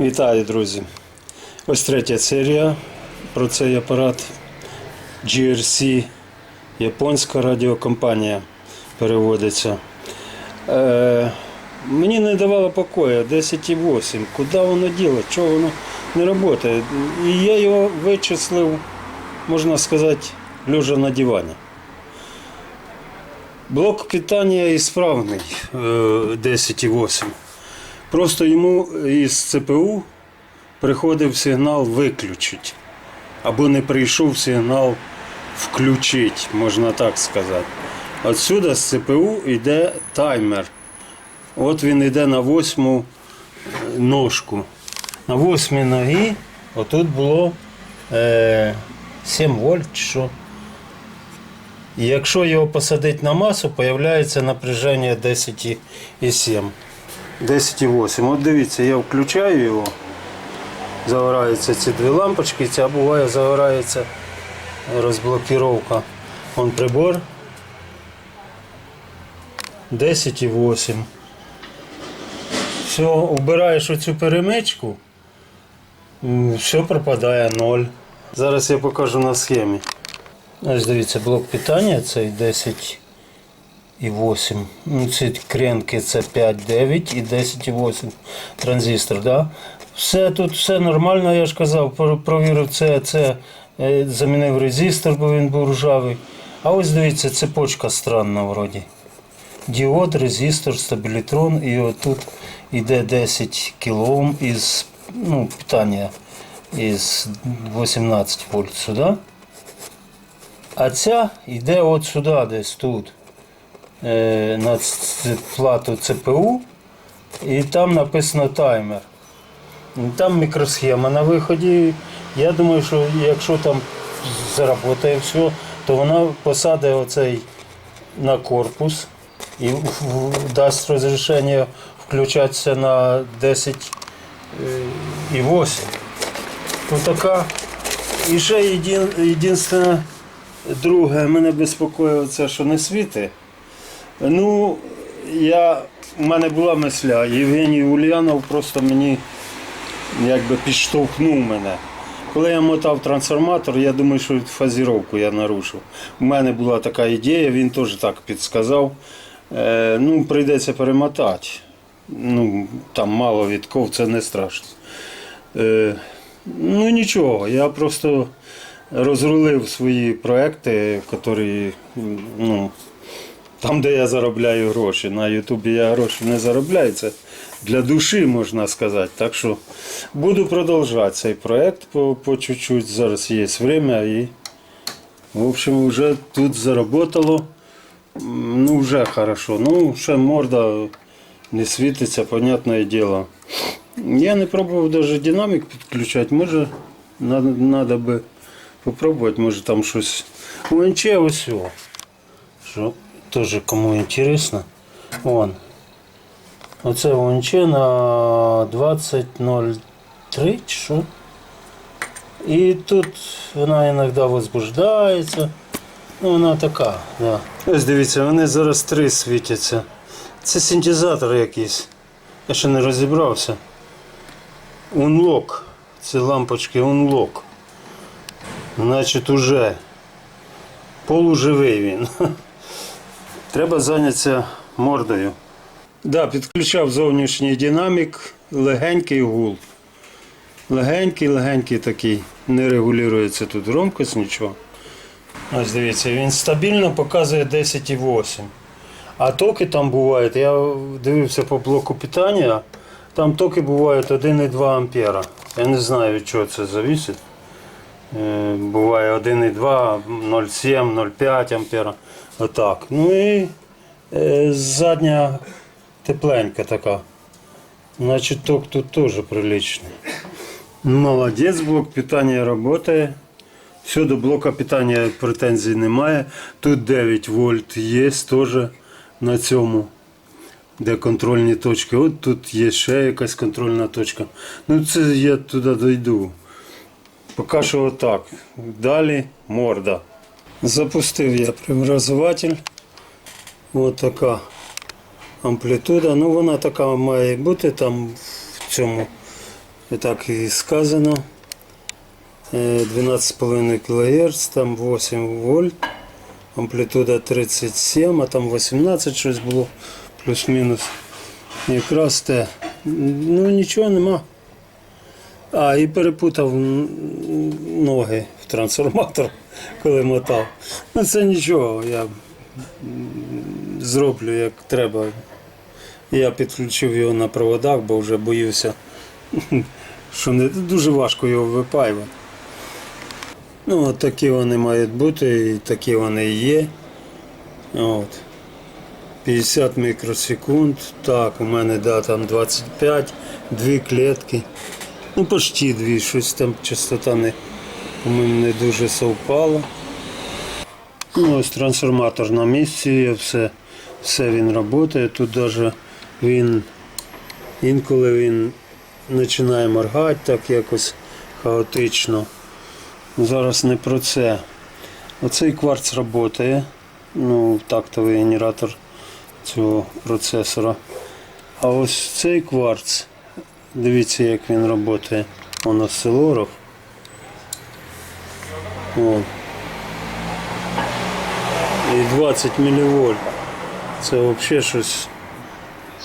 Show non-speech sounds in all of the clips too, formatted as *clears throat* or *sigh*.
Вітаю, друзі! Ось третя серія про цей апарат GRC, японська радіокомпанія переводиться. Е, мені не давало покою 10,8. Куди воно діло? Чого воно не працює? І я його вичислив, можна сказати, лежа на дивані. Блок питання ісправний е, 10,8. Просто йому із ЦПУ приходив сигнал виключить. Або не прийшов сигнал включить, можна так сказати. Отсюди з ЦПУ йде таймер. От він йде на восьму ножку. На восьмій ногі отут було е, 7 вольт що. І якщо його посадити на масу, з'являється напряження 10,7. 10,8. От дивіться, я включаю його. Загораються ці дві лампочки, ця буває загорається розблокіровка. Вон прибор. 10,8. Все, убираєш оцю перемичку, все пропадає 0. Зараз я покажу на схемі. Ось дивіться, блок питання цей 10 і 8. Ну, ці кренки це 5, 9 і 10 і 8 транзистор. Да? Все тут все нормально, я ж казав, провірив це, це е, замінив резистор, бо він був ржавий. А ось дивіться, цепочка странна вроді. Діод, резистор, стабілітрон і отут йде 10 кОм із ну, питання із 18 вольт сюди. А ця йде от сюди, десь тут, на плату ЦПУ, і там написано таймер. Там мікросхема на виході. Я думаю, що якщо там заработає все, то вона посадить оцей на корпус і дасть розрішення включатися на 10 е, і 8. Ну така. І ще єдин, єдине, друге, мене безпокоїло це, що не світи. Ну, я, у мене була мисля, Євгеній Ульянов просто мені якби підштовхнув мене. Коли я мотав трансформатор, я думаю, що фазіровку я нарушив. У мене була така ідея, він теж так підсказав. Е, ну, прийдеться перемотати. Ну, там мало відков, це не страшно. Е, ну нічого, я просто розрулив свої проекти, які, ну, там, де я заробляю гроші. На Ютубі я гроші не заробляю. Це для душі, можна сказати. Так що буду продовжувати цей проект по, по чуть-чуть. Зараз є время і в общем вже тут заработало. М, Ну, вже хорошо. Ну, ще морда не світиться, понятне діло. Я не пробував навіть динамік підключати. Може, треба би попробувати, може там щось. УНЧ ось. о. Що Теж кому інтересно. Вон. Оце УНЧ на 20.03 чи що. І тут вона іноді возбуждається. Ну, вона така, да. Ось дивіться, вони зараз три світяться. Це синтезатор якийсь. Я ще не розібрався. Unlock. Це лампочки Unlock. Значить, уже полуживий він. *laughs* Треба зайнятися мордою. Да, підключав зовнішній динамік, легенький гул. Легенький, легенький такий. Не регулюється тут громкость, нічого. Ось дивіться, він стабільно показує 10,8. А токи там бувають, я дивився по блоку питання, там токи бувають 1,2 ампера. Я не знаю від чого це залежить. Е, Буває 1,2, 0,7, 0,5 ампера. Отак. Ну і е, задня тепленька така. Значить ток тут теж приличний. Молодець, блок питання працює. Все, до блока питання претензій немає. Тут 9 вольт є теж на цьому, де контрольні точки. От тут є ще якась контрольна точка. Ну це я туди дойду. Поки що отак. Далі морда. Запустив я преобразователь. Ось така амплітуда. Ну вона така має бути там в цьому І так і сказано. Е, 12,5 кГц, там 8 вольт, амплітуда 37, а там 18 щось було, плюс-мінус. Якраз те. Ну нічого нема. А, і перепутав ноги в трансформатор, коли мотав. Ну це нічого, я зроблю як треба. Я підключив його на проводах, бо вже боюся, що не дуже важко його випаювати. Ну, от такі вони мають бути, і такі вони і є. От. 50 мікросекунд. Так, у мене да, там 25, дві клітки. Ну, почти дві, щось там частота не, по-моєму, не дуже совпала. Ну, ось трансформатор на місці, все, все він працює. Тут навіть він інколи він починає моргати так якось хаотично. Зараз не про це. Оцей кварц працює. Ну, тактовий генератор цього процесора. А ось цей кварц, дивіться, як він працює. Он осцилограф. О. І 20 мВ. Це взагалі щось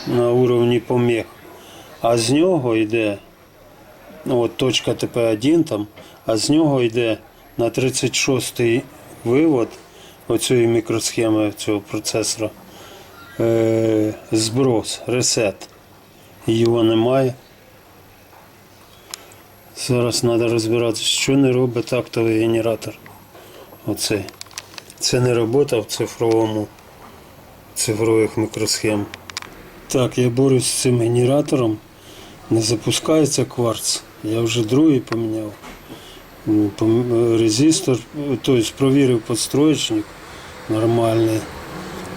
на уровні поміг. А з нього йде, ну от точка ТП1 там, а з нього йде на 36-й вивод оцієї мікросхеми цього процесора е, зброс, ресет. Його немає. Зараз треба розбиратися, що не робить тактовий генератор. Оцей. Це не робота в цифровому цифрових мікросхем. Так, я борюсь з цим генератором. Не запускається кварц. Я вже другий поміняв. Резистор, тобто провірив підстроєчник нормальний.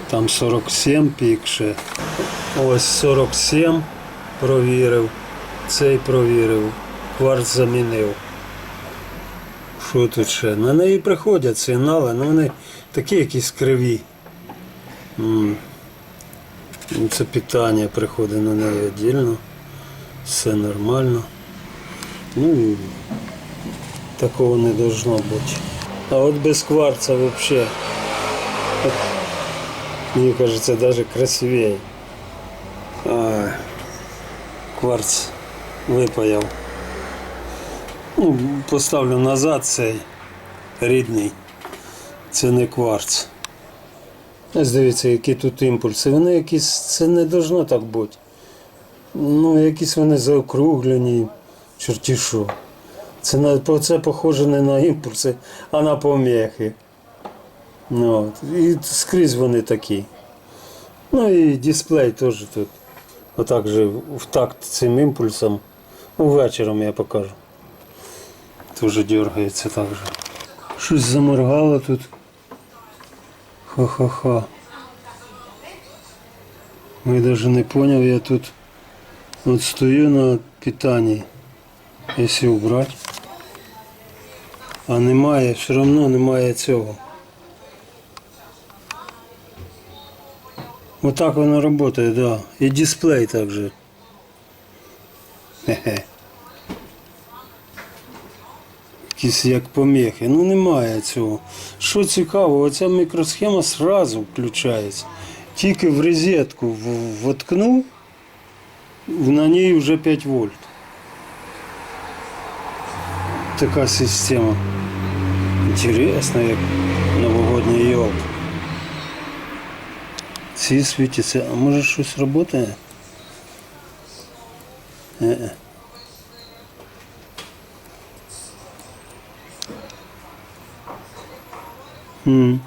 Там 47 пік. Ось 47 провірив. Цей провірив. Кварц замінив. Що тут ще? На неї приходять сигнали, але вони такі якісь криві. Ну, Це питання приходить на неї віддільно. Все нормально. Ну такого не должно бути. А от без кварца взагалі. Мені кажется, даже красивее. А, кварц випаяв. Ну, поставлю назад цей рідний. Це не кварц. Ось дивіться, які тут імпульси. Вони якісь, це не должно так бути. Ну, якісь вони заокруглені, чорті що. Це, на, це похоже не на імпульси, а на помехи. Ну, от. І скрізь вони такі. Ну і дисплей теж тут. Отак же в такт цим імпульсом. Вечором я покажу. Тоже дергається так же. Щось заморгало тут. Ха-ха-ха. Ну, Я даже не понял, я тут вот стою на питании. Если убрать. А немає, все одно немає цього. Отак воно працює, да. І дисплей також. Хе-хе. Якісь як помехи. Ну немає цього. Що цікаво, оця мікросхема сразу включається. Тільки в розетку воткнув, на ній вже 5 вольт. Така система. Інтересно, як новогодній йолк. Ці світяться, а може щось працює? Е-е. М.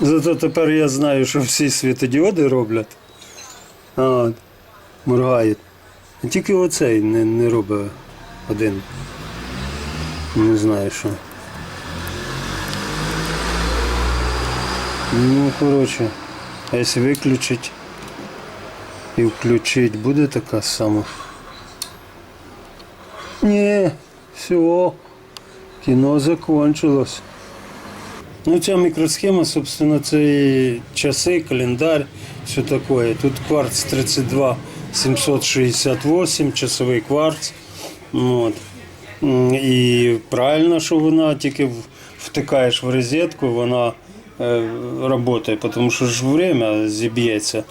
Зато тепер я знаю, що всі світодіоди роблять. А, моргають. Тільки оцей не, не робить один. Не знаю що. Ну, коротше, а якщо виключить і включить, буде така сама. Ні, все, кіно закончилось. Ну, ця мікросхема, собственно, це і часи, календар, все таке. Тут кварц 32 768, часовий кварц. От. І правильно, що вона тільки втикаєш в розетку, вона е, працює, тому що ж время зіб'ється.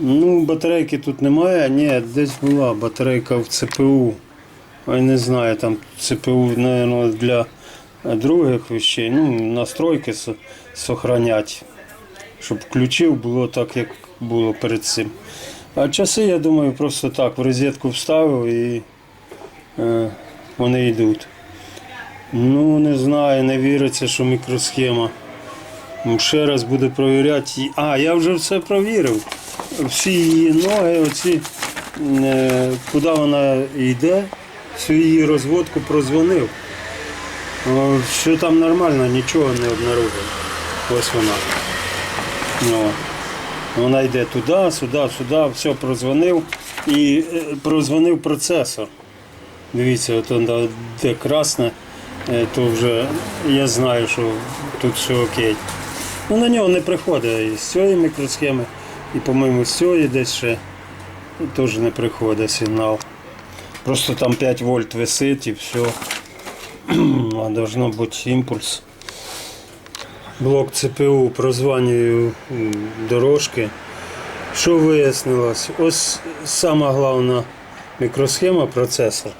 Ну, батарейки тут немає. Ні, десь була батарейка в ЦПУ. Я не знаю, там ЦПУ, мабуть, для других вещей. Ну, настройки сохранять. Щоб ключів було так, як було перед цим. А часи, я думаю, просто так в розетку вставив і е, вони йдуть. Ну, не знаю, не віриться, що мікросхема. Ну, Ще раз буду провіряти. А, я вже все провірив. Всі її ноги, оці, е, куди вона йде, всю її розводку прозвонив. О, Що там нормально, нічого не обнаружив. Ось вона. Ну, вона йде туди, сюди, сюди, все прозвонив і е, прозвонив процесор. Дивіться, от де красне, то вже я знаю, що тут все окей. Ну, на нього не приходить і з цієї мікросхеми, і, по-моєму, з цієї десь ще теж не приходить сигнал. Просто там 5 вольт висить і все. *clears throat* А должно бути імпульс. Блок ЦПУ прозванюю дорожки. Що вияснилось? Ось сама головна мікросхема процесор.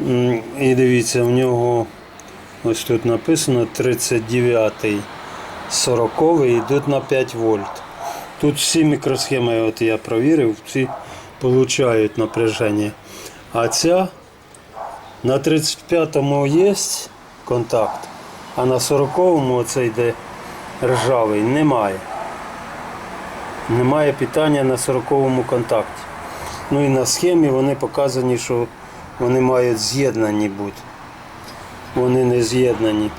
М, І дивіться, в нього ось тут написано 39-й 40 йдуть на 5 вольт. Тут всі мікросхеми, от я провірив, всі получають напряження. А ця на 35-му є контакт, а на 40-му оцей йде ржавий, немає. Немає питання на 40-му контакті. Ну і на схемі вони показані, що вони мають з'єднані бути. Вони не з'єднані.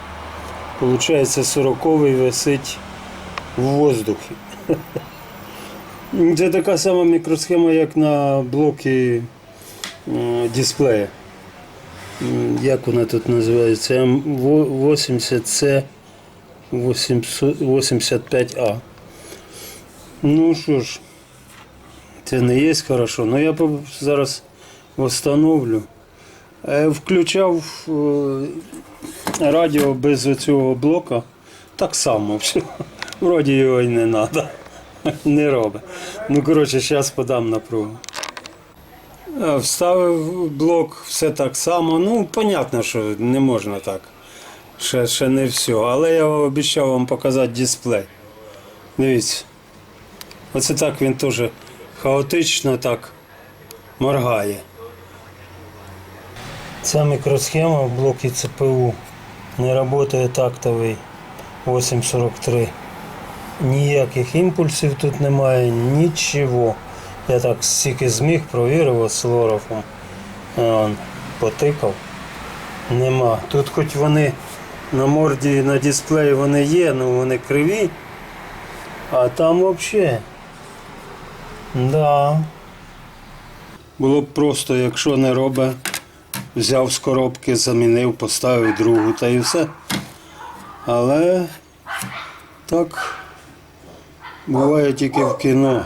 Получається, 40-й висить в воздухі. *laughs* Це така сама мікросхема, як на блокі м, дисплея. Як вона тут називається? М80C 85А. Ну що ж, це не є хорошо. Ну я зараз встановлю. Е, Включав е, радіо без цього блока. Так само все. *laughs* Вроді його і не треба. *laughs* Не робить. Ну, коротше, зараз подам напругу. Е, Вставив блок, все так само. Ну, понятно, що не можна так. Ще, ще не все. Але я обіцяв вам показати дисплей. Дивіться. Оце так він теж хаотично так моргає. Ця мікросхема в блокі ЦПУ не працює тактовий 843. Ніяких імпульсів тут немає, нічого. Я так стільки зміг провірив осцилографом. Потикав. Нема. Тут хоч вони на морді на дисплеї вони є, але вони криві. А там взагалі. Да. Було б просто, якщо не робить, взяв з коробки, замінив, поставив другу та і все. Але так буває тільки в кіно.